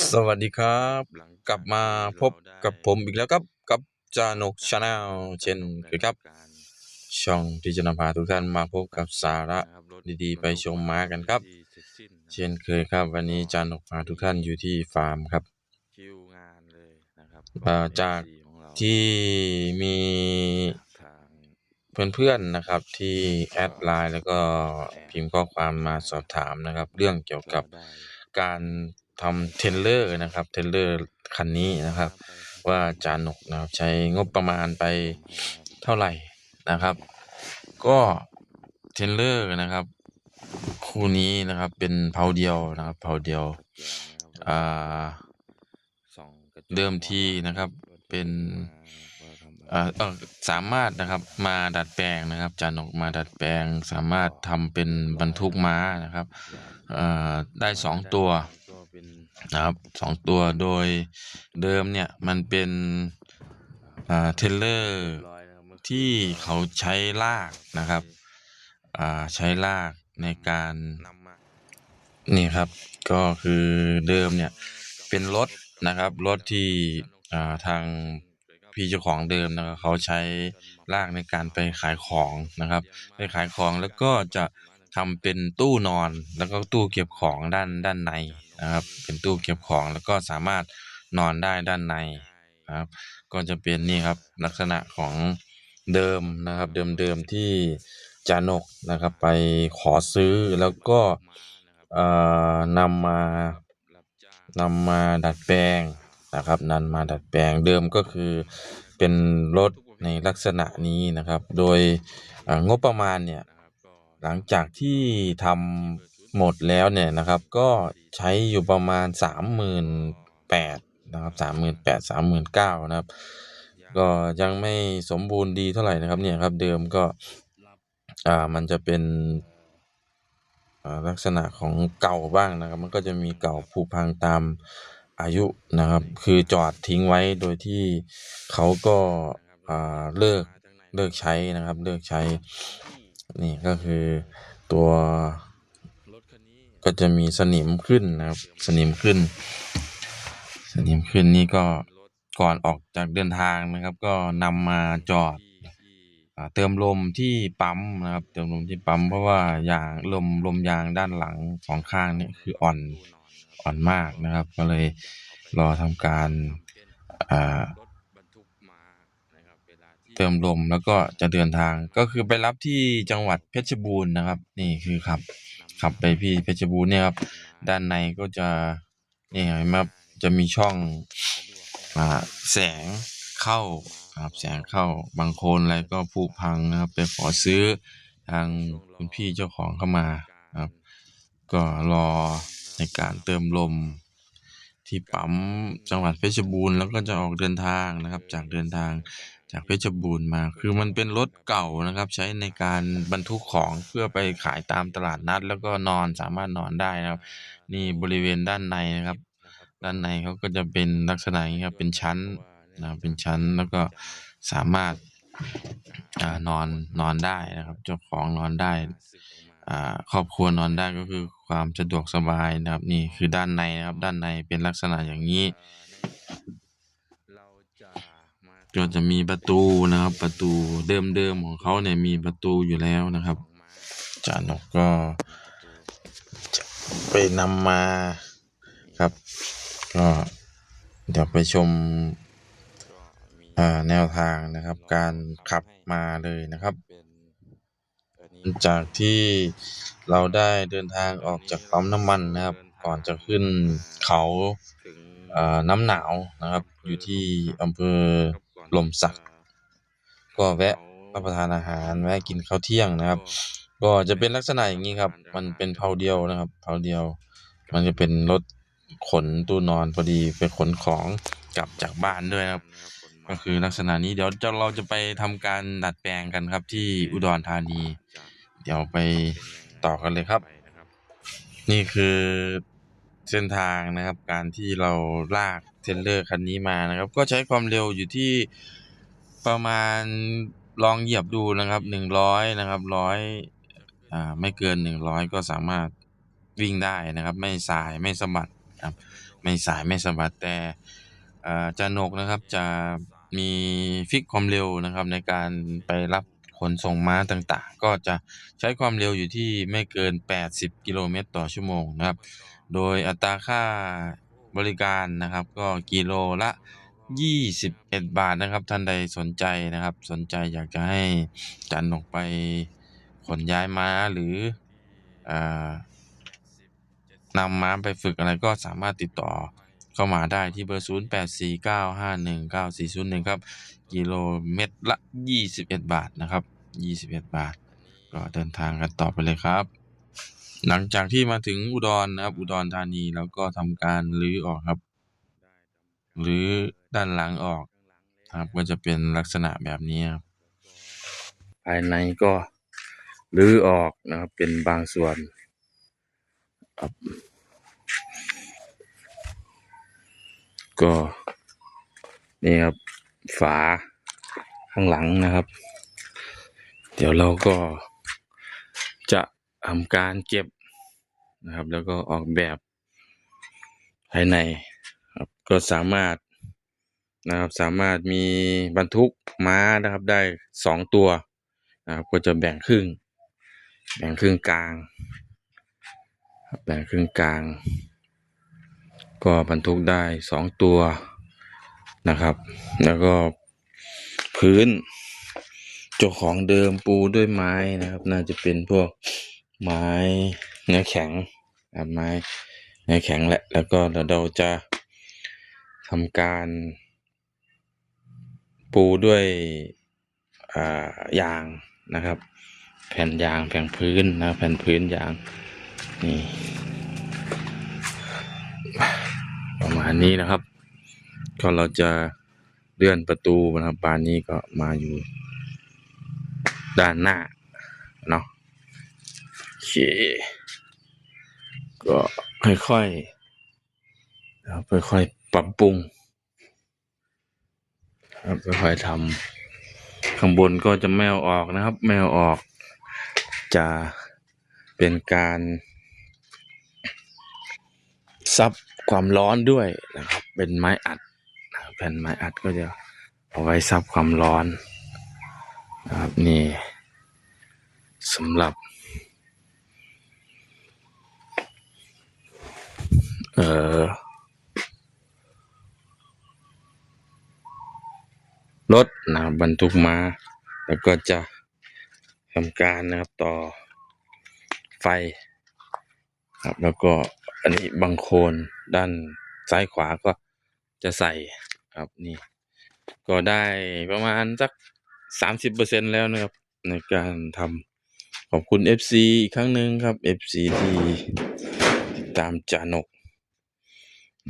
สวัสดีครับ กลับมาพบกับผมอีกแล้วครับกับจานกชาแนลเช่นเคยครับ ช่องที่จะนำพาทุกท่านมาพบกับสาระดีๆ ไปชมม้ากันครับ เช่นเคยครับ วันนี้จานกพาทุกท่านอยู่ที่ฟาร์มครับคิวงานเลยนะครับเอ่อจากของเราที่มีทางเพื่อนๆนะครับที่แอดไลน์แล้วก็พิมพ์ข้อความมาสอบถามนะครับ เรื่องเกี่ยวกับได้การ ทำเทรลเลอร์นะครับเทรลเลอร์คันนี้นะครับ ว่าจานกนะครับใช้งบประมาณไปเท่าไหร่นะครับ ก็เทรลเลอร์นะครับ คู่นี้นะครับเป็นเผาเดียวนะครับเผาเดียวอ่าเดิมทีนะครับเป็นอ่อเอ่อสามารถนะครับมาดัดแปลงนะครับจานกมาดัดแปลง สามารถทำเป็นบรรทุกม้านะครับอ่อได้สองตัว นะครับสองตัวโดยเดิมเนี่ยมันเป็นอ่าเทเลอร์ที่เขาใช้ลากนะครับอ่าใช้ลากในการนี่ครับก็คือเดิมเนี่ยเป็นรถนะครับรถที่อ่าทางพี่เจ้าของเดิมนะครับเขาใช้ลากในการไปขายของนะครับไปขายของแล้วก็จะทำเป็นตู้นอนแล้วก็ตู้เก็บของด้านด้านใน นะครับเป็นตู้เก็บของแล้วก็สามารถนอนได้ด้านในนะครับ ก็จะเป็นนี่ครับลักษณะของเดิมนะครับ เดิมๆที่จานกนะครับไปขอซื้อแล้วก็นำมานำมาดัดแปลงนะครับนำมาดัดแปลงเดิมก็คือเป็นรถในลักษณะนี้นะครับ โดยงบประมาณเนี่ยหลังจากที่ทำ หมดแล้วเนี่ยนะครับ ก็ใช้อยู่ประมาณสามหมื่นแปดนะครับสามหมื่นแปดสามหมื่นเก้านะครับ ก็ยังไม่สมบูรณ์ดีเท่าไหร่นะครับเนี่ยครับเดิมก็อ่ามันจะเป็นอ่าลักษณะของเก่าบ้างนะครับ มันก็จะมีเก่าผุพังตามอายุนะครับ คือจอดทิ้งไว้โดยที่เขาก็อ่าเลิกเลิกใช้นะครับ เลิกใช้ นี่ก็คือตัว ก็จะมีสนิมขึ้นนะครับ สนิมขึ้น สนิมขึ้นนี่ก็ก่อนออกจากเดินทางนะครับ ก็นำมาจอดอเติมลมที่ปั๊มนะครับ เติมลมที่ปั๊มเพราะว่ายางลมลมยางด้านหลังสองข้างนี่คืออ่อนอ่อนมากนะครับ ก็เลยรอทำการอ่ารถบรรทุการเติมลมแล้วก็จะเดินทางก็คือไปรับที่จังหวัดเพชรบูรณ์นะครับ นี่คือขับ ขับไปพี่เพชรบูรณ์เนี่ยครับ ด้านในก็จะนี่เห็นไหมครับจะมีช่องอ่าแสงเข้าครับแสงเข้าบางคนอะไรก็ผุพังนะครับไปขอซื้อทางคุณพี่เจ้าของเข้ามาครับ ก็รอในการเติมลมที่ปั๊มจังหวัดเพชรบูรณ์แล้วก็จะออกเดินทางนะครับ จากเดินทาง จากเพชรบูรณ์มา คือมันเป็นรถเก่านะครับ ใช้ในการบรรทุกของเพื่อไปขายตามตลาดนัด แล้วก็นอนสามารถนอนได้นะครับ นี่บริเวณด้านในนะครับ ด้านในเขาก็จะเป็นลักษณะอย่างนี้ครับเป็นชั้นนะเป็นชั้นแล้วก็สามารถอนอนนอนได้นะครับ เจ้าของนอนได้ครอบครัวนอนได้ก็คือความสะดวกสบายนะครับ นี่คือด้านในนะครับ ด้านในเป็นลักษณะอย่างนี้ ก็จะมีประตูนะครับ ประตูเดิมๆของเขาเนี่ยมีประตูอยู่แล้วนะครับของม้าจานกก็ไปนำมาครับ ก็เดี๋ยวไปชมแนวทางนะครับ การขับมาเลยนะครับ จากที่เราได้เดินทางออกจากปั๊มน้ำมันนะครับ ก่อนจะขึ้นเขาอ่อน้ำหนาวนะครับ อยู่ที่อำเภอ ลมสักก็แวะรับประทานอาหารแวะกินข้าวเที่ยงนะครับ ก็จะเป็นลักษณะอย่างนี้ครับ มันเป็นเพาเดียวนะครับเพาเดียว มันจะเป็นรถขนตู้นอนพอดีไปขนของกลับจากบ้านด้วยนะครับ ก็คือลักษณะนี้เดี๋ยวจะเราจะไปทำการดัดแปลงกันครับที่อุดรธานี เดี๋ยวไปต่อกันเลยครับ นี่คือเส้นทางนะครับ การที่เราลาก เทรลเลอร์คันนี้มานะครับ ก็ใช้ความเร็วอยู่ที่ประมาณลองเหยียบดูนะครับหนึ่งร้อยนะครับร้อยอ่าไม่เกินหนึ่งร้อยก็สามารถวิ่งได้นะครับ ไม่สายไม่สะบัดครับไม่สายไม่สะบัดแต่อ่าจานกนะครับจะมีฟิกความเร็วนะครับ ในการไปรับขนส่งม้าต่างๆ ก็จะใช้ความเร็วอยู่ที่ไม่เกิน 80 กิโลเมตรต่อชั่วโมงนะครับ โดยอัตราค่า บริการนะครับ ก็กิโลละ 21 บาทนะครับ ท่านใดสนใจนะครับ สนใจอยากจะให้จานกไปขนย้ายม้าหรืออ่านำม้าไปฝึกอะไรก็สามารถติดต่อเข้ามาได้ที่เบอร์ 0849519401 ครับ กิโลเมตรละ 21 บาทนะครับ 21 บาท ก็เดินทางกันต่อไปเลยครับ หลังจากที่มาถึงอุดรนะครับ อุดรธานีแล้วก็ทำการรื้อออกครับรื้อด้านหลังออกครับก็จะเป็นลักษณะแบบนี้ครับภายในก็รื้อออกนะครับ เป็นบางส่วนครับก็นี่ครับฝาข้างหลังนะครับ เดี๋ยวเราก็ ทำการเก็บนะครับ แล้วก็ออกแบบภายในครับก็สามารถนะครับสามารถมีบรรทุกม้านะครับได้สองตัวนะครับก็จะแบ่งครึ่ง แบ่งครึ่งกลางแบ่งครึ่งกลาง ก็บรรทุกได้สองตัวนะครับ แล้วก็พื้นเจ้าของเดิมปูด้วยไม้นะครับ น่าจะเป็นพวก ไม้เนื้อแข็งนะไม้เนื้อแข็งแหละ แล้วก็เดี๋ยวเราจะทำการปูด้วยอ่ายางนะครับ แผ่นยางแผ่นพื้นนะแผ่นพื้นยางนี่ประมาณนี้นะครับ ก็เราจะเลื่อนประตูนะครับบานนี้ก็มาอยู่ด้านหน้าเนาะ เค ก็ค่อยๆนะครับค่อยๆปรับปรุงครับค่อยๆทำข้างบนก็จะไม่เออกนะครับไม่เออก จะเป็นการซับความร้อนด้วยนะครับ เป็นไม้อัดแผ่นไม้อัดก็จะเอาไว้ซับความร้อนนะครับนี่สำหรับ เอ่อรถนะบรรทุกมา แล้วก็จะทำการนะครับต่อไฟครับ แล้วก็อันนี้บังโคนด้านซ้ายขวาก็จะใส่ครับนี่ ก็ได้ประมาณสักสามสิบเปอร์เซ็นแล้วนะครับ ในการทำขอบคุณ FC อีกครั้งหนึ่งครับ FC ที่ติดตามจานก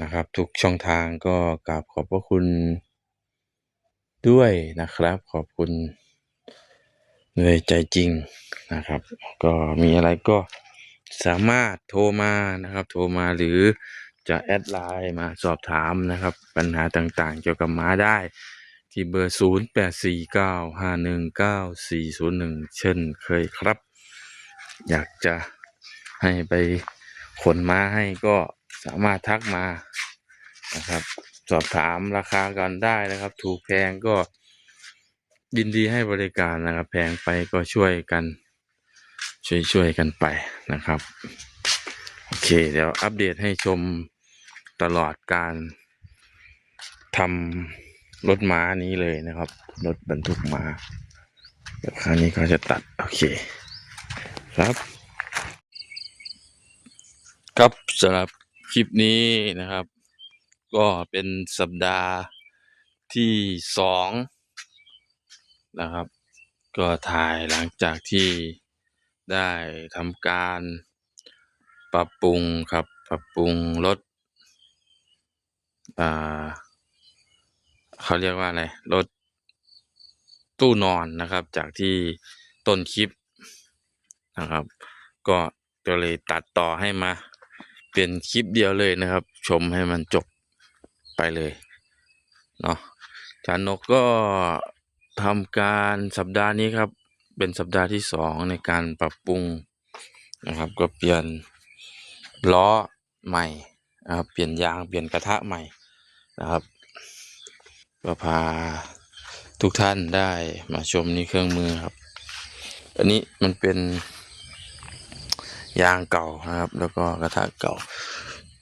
นะครับ ทุกช่องทางก็กราบขอบพระคุณด้วยนะครับ ขอบคุณด้วยใจจริงนะครับ ก็มีอะไรก็สามารถโทรมานะครับ โทรมาหรือจะแอดไลน์มาสอบถามนะครับ ปัญหาต่างๆ เกี่ยวกับม้าได้ ที่เบอร์ 0 8 4 9 5 1 9 4 0 1 เช่นเคยครับ อยากจะให้ไปขนม้าให้ก็ สามารถทักมานะครับ สอบถามราคากันได้นะครับ ถูกแพงก็ยินดีให้บริการนะครับ แพงไปก็ช่วยกัน ช่วยช่วยกันไปนะครับ โอเค เดี๋ยวอัปเดตให้ชมตลอดการทำรถม้านี้เลยนะครับ รถบรรทุกม้าเดี๋ยวคราวนี้ก็จะตัด โอเค ครับ ครับสำหรับ คลิปนี้นะครับ ก็เป็นสัปดาห์ที่สองนะครับ ก็ถ่ายหลังจากที่ได้ทำการปรับปรุงครับ ปรับปรุงรถอ่าเขาเรียกว่าอะไรรถตู้นอนนะครับ จากที่ต้นคลิปนะครับ ก็ก็เลยตัดต่อให้มา เป็นคลิปเดียวเลยนะครับ ชมให้มันจบไปเลยเนาะจานนกก็ทำการสัปดาห์นี้ครับ เป็นสัปดาห์ที่สองในการปรับปรุงนะครับ ก็เปลี่ยนล้อใหม่นะครับเปลี่ยนยางเปลี่ยนกระทะใหม่นะครับก็พาทุกท่านได้มาชมนี่เครื่องมือครับ อันนี้มันเป็น ยางเก่านะครับ แล้วก็กระทะเก่า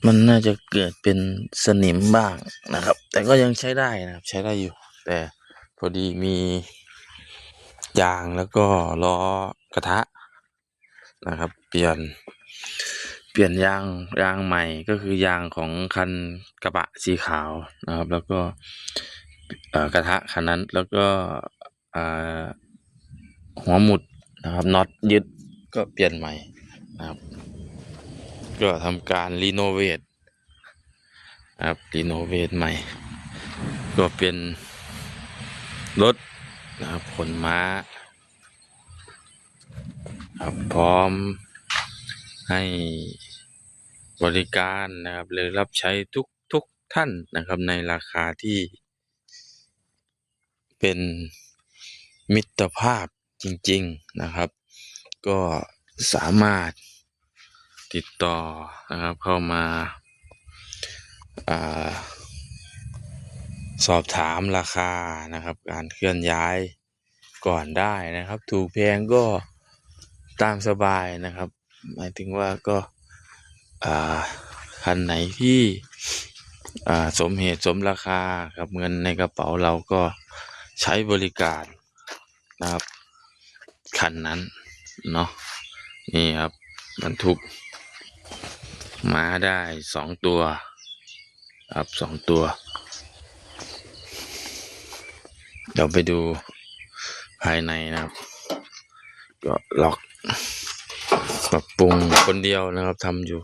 มันน่าจะเกิดเป็นสนิมบ้างนะครับ แต่ก็ยังใช้ได้นะครับ ใช้ได้อยู่ แต่พอดีมียางแล้วก็ล้อกระทะนะครับ เปลี่ยน เปลี่ยนยางยางใหม่ก็คือยางของคันกระบะสีขาวนะครับ แล้วก็กระทะคันนั้นแล้วก็หัวหมุดนะครับน็อตยึดก็เปลี่ยนใหม่ นะครับ ก็ทำการรีโนเวทครับรีโนเวทใหม่ ก็เป็นรถนะครับขนม้าครับพร้อมให้บริการนะครับหรือรับใช้ทุกทุกท่านนะครับในราคาที่ เป็นมิตรภาพจริง ๆนะครับ ก็สามารถ ติดต่อนะครับเข้ามาอาสอบถามราคานะครับ การเคลื่อนย้ายก่อนได้นะครับ ถูกแพงก็ตามสบายนะครับ หมายถึงว่าก็คันไหนที่สมเหตุสมราคากับเงินในกระเป๋าเราก็ใช้บริการนะครับคันนั้นเนาะนี่ครับบรรทุก ม้าได้สองตัวครับสองตัว เดี๋ยวไปดูภายในนะครับ ก็ล็อกปรับปรุงคนเดียวนะครับทำอยู่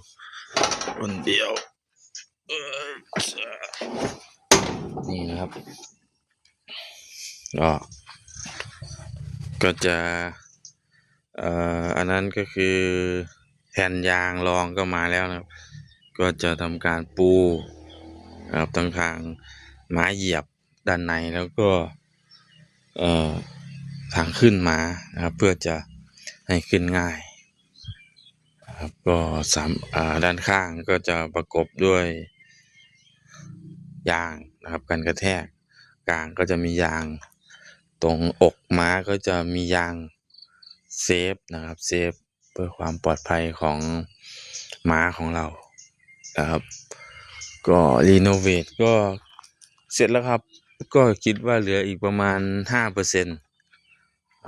คนเดียว นี่นะครับ ก็ ก็จะเอ่ออันนั้นก็คือ แผ่นยางรองก็มาแล้วนะครับ ก็จะทำการปูนะครับทั้งทางไม้เหยียบด้านในแล้วก็เอ่อทางขึ้นมานะครับ เพื่อจะให้ขึ้นง่ายครับก็สามอ่าด้านข้างก็จะประกบด้วยยางนะครับกันกระแทกกลางก็จะมียาง ตรงอกม้าก็จะมียางเซฟนะครับเซฟ เพื่อความปลอดภัยของม้าของเรานะครับ ก็รีโนเวทก็เสร็จแล้วครับ ก็คิดว่าเหลืออีกประมาณห้าเปอร์เซ็นต์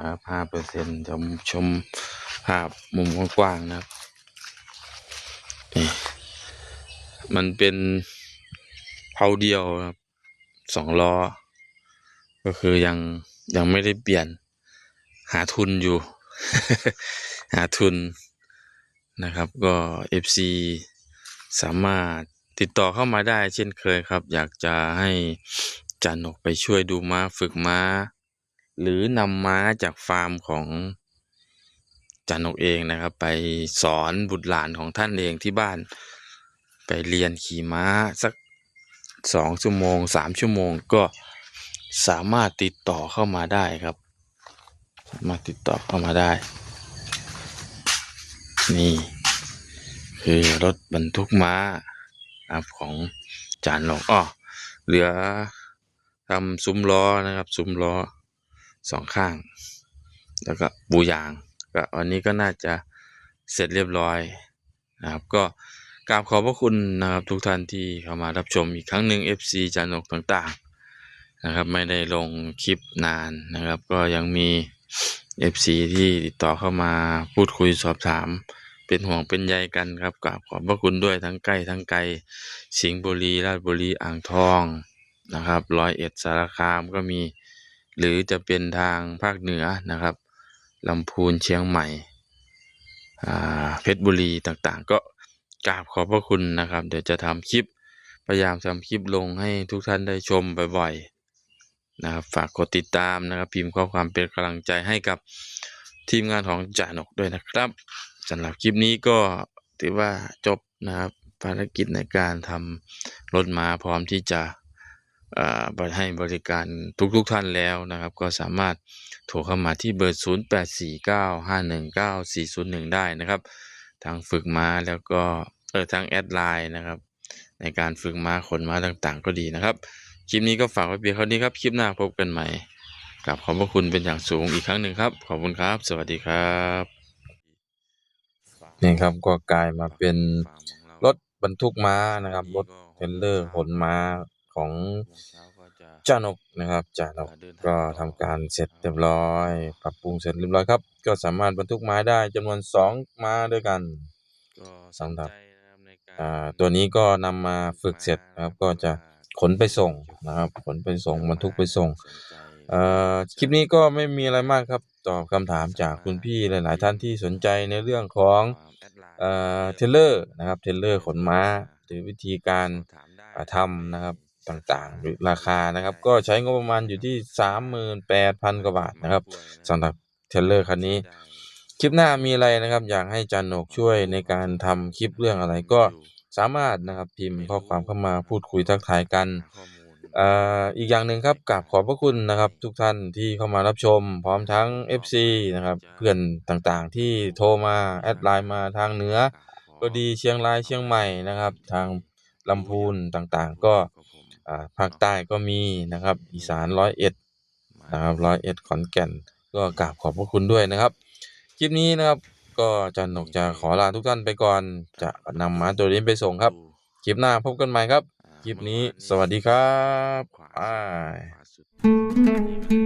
ครับห้าเปอร์เซ็นต์ชมชมภาพมุมกว้างๆนะครับ มันเป็นเพาเดียวครับสองล้อ ก็คือยังยังไม่ได้เปลี่ยนหาทุนอยู่ หาทุนนะครับ ก็ FC สามารถติดต่อเข้ามาได้เช่นเคยครับ อยากจะให้จานกไปช่วยดูม้าฝึกม้า หรือนำม้าจากฟาร์มของจานกเองนะครับ ไปสอนบุตรหลานของท่านเองที่บ้าน ไปเรียนขี่ม้าสักสองชั่วโมงสามชั่วโมงก็สามารถติดต่อเข้ามาได้ครับ สามารถติดต่อเข้ามาได้ นี่ คือรถบรรทุกม้าครับของจานหลงอ้อเหลือทำซุ้มล้อนะครับ ซุ้มล้อสองข้าง แล้วก็ปูยางก็วันนี้ก็น่าจะเสร็จเรียบร้อยนะครับ ก็กราบขอบพระคุณนะครับทุกท่านที่เข้ามารับชมอีกครั้งหนึ่ง FC จานกต่างๆนะครับ ไม่ได้ลงคลิปนานนะครับ ก็ยังมี FC ที่ติดต่อเข้ามาพูดคุยสอบถาม เป็นห่วงเป็นใยกันครับกราบขอบพระคุณด้วยทั้งใกล้ทั้งไกล สิงห์บุรีราชบุรีอ่างทองนะครับร้อยเอ็ดสารคามก็มี หรือจะเป็นทางภาคเหนือนะครับลำพูนเชียงใหม่เพชรบุรีต่างๆ ก็กราบขอบพระคุณนะครับ เดี๋ยวจะทำคลิปพยายามทำคลิปลงให้ทุกท่านได้ชมบ่อยๆ นะครับฝากกดติดตามนะครับพิมพ์ข้อความเป็นกำลังใจให้กับทีมงานของจ่านกด้วยนะครับสำหรับคลิปนี้ก็ถือว่าจบนะครับภารกิจในการทำรถม้าพร้อมที่จะเอ่อให้บริการทุกๆท่านแล้วนะครับ ก็สามารถโทรเข้ามาที่เบอร์ 0849519401 ได้นะครับ ทางฝึกม้าแล้วก็เออทางแอดไลน์นะครับ ในการฝึกม้าขนม้าต่างๆ ก็ดีนะครับ คลิปนี้ก็ฝากไว้เพียงเท่านี้ครับ คลิปหน้าพบกันใหม่กับขอบพระคุณเป็นอย่างสูงอีกครั้งหนึ่งครับ ขอบคุณครับ สวัสดีครับนี่ครับก็กลายมาเป็นรถบรรทุกม้านะครับ รถเทรลเลอร์ขนม้าของเจ้านกนะครับเจ้านกก็ทำการเสร็จเรียบร้อย ปรับปรุงเสร็จเรียบร้อยครับ ก็สามารถบรรทุกม้าได้จำนวนสองม้าด้วยกันสำหรับอ่าตัวนี้ก็นำมาฝึกเสร็จนะครับก็จะ ขนไปส่งนะครับขนไปส่งบรรทุกไปส่งเอ่อคลิปนี้ก็ไม่มีอะไรมากครับตอบคำถามจากคุณพี่หลาย ๆ ท่านที่สนใจในเรื่องของเอ่อเทเลอร์นะครับเทเลอร์ขนม้าหรือวิธีการทำนะครับต่างๆหรือราคานะครับ ก็ใช้งบประมาณอยู่ที่ 38,000 กว่าบาทนะครับสำหรับเทเลอร์คันนี้ คลิปหน้ามีอะไรนะครับ อยากให้จันโหนกช่วยในการทำคลิปเรื่องอะไรก็ สามารถนะครับพิมพ์ข้อความเข้ามาพูดคุยทักทายกันเอ่ออีกอย่างหนึ่งครับกราบขอบพระคุณนะครับ ทุกท่านที่เข้ามารับชม พร้อมทั้ง FC นะครับเพื่อนต่างๆ ที่โทรมาแอดไลน์มาทางเหนือ ก็ดีเชียงรายเชียงใหม่นะครับ ทางลำพูนต่างๆ ก็อ่าภาคใต้ก็มีนะครับ อีสานร้อยเอ็ดนะครับร้อยเอ็ดขอนแก่น ก็กราบขอบพระคุณด้วยนะครับ คลิปนี้นะครับ ก็จันหนกจะขอลาทุกท่านไปก่อน จะนำม้าตัวนี้ไปส่งครับ คลิปหน้าพบกันใหม่ครับ คลิปนี้สวัสดีครับขวาบายขวาสุด